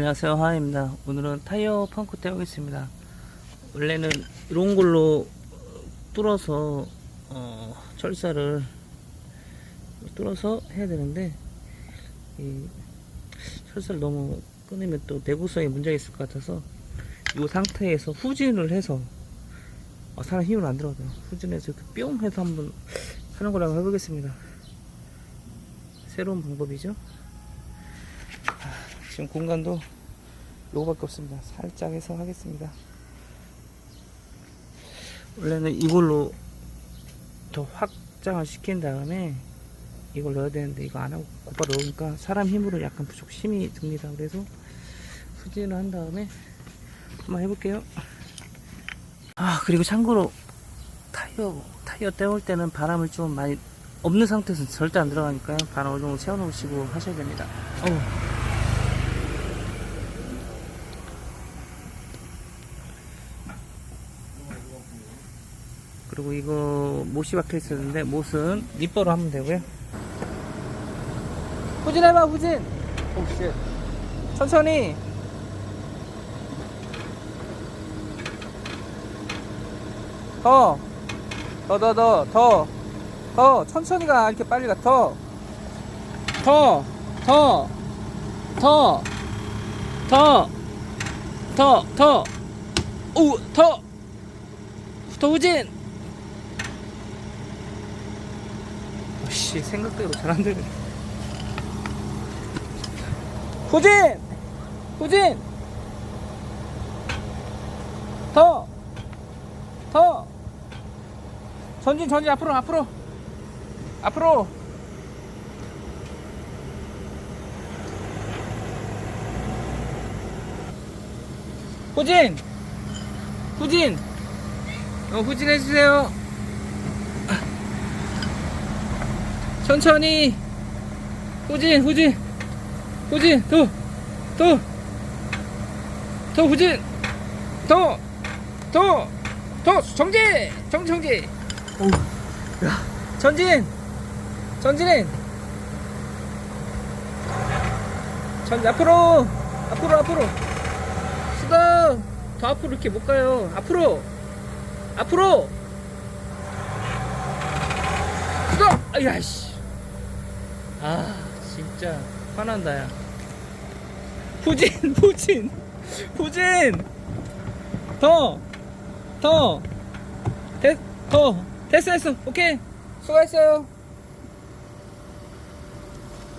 안녕하세요. 하입니다. 오늘은 타이어 펑크 떼우겠습니다. 원래는 이런 걸로 뚫어서 어, 철사를 뚫어서 해야 되는데 이 철사를 너무 끊으면 또 내구성에 문제가 있을 것 같아서 이 상태에서 후진을 해서 어, 사람 힘을 안 들어가요. 후진해서 이렇게 뿅 해서 한번 하는 거라고 해보겠습니다. 새로운 방법이죠 지금 공간도 요거밖에 없습니다. 살짝 해서 하겠습니다. 원래는 이걸로 더 확장을 시킨 다음에 이걸 넣어야 되는데 이거 안 하고 곧바로 넣으니까 사람 힘으로 약간 부족 힘이 듭니다. 그래서 후진을 한 다음에 한번 해볼게요. 아 그리고 참고로 타이어 타이어 떼올 때는 바람을 좀 많이 없는 상태에서 절대 안 들어가니까요. 바람 어느 정도 채워놓으시고 하셔야 됩니다. 어우. 그리고 이거 못이 박혀 있었는데 못은 니퍼로 하면 되고요. 후진 해봐 후진. 오씨. 천천히. 더. 더 더 더 더. 더 천천히 가 이렇게 빨리 가 더. 더. 더. 더. 더. 더. 더. 오, 더. 더 후진. 씨 생각대로 잘 안 되네. 후진! 후진! 더! 더! 전진 전진 앞으로 앞으로 앞으로 후진! 후진! 어, 후진 해주세요. 천천히. 후진 후진. 후진 더 더 더 후진. 더 더 더. 정지 정지 정지. 오야. 전진 전진 전 앞으로 앞으로 앞으로. 수다. 더 앞으로 이렇게 못 가요. 앞으로 앞으로. 수다. 아야 씨 아 진짜 화난다 야. 후진 후진 후진! 더더 됐, 더 됐어 됐어. 오케이. 수고했어요.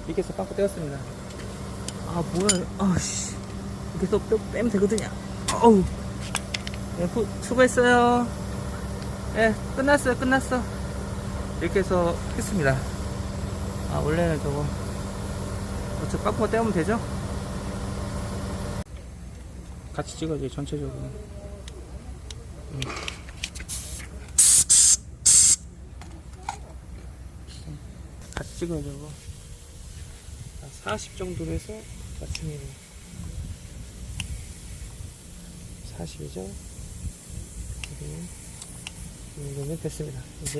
이렇게 해서 빵꾸 떼었습니다. 아 뭐야. 아씨. 이렇게 해서 뼈 빼면 되거든요. 어우. 네, 후, 수고했어요. 예 끝났어요 끝났어. 이렇게 해서 했습니다 아 원래는 저거 어차 깎고 떼우면 되죠? 같이 찍어줘요 전체적으로 음. 같이 찍어요 저거 40 정도로 해서 맞춤이네 40이죠? 이 정도면 됐습니다 이제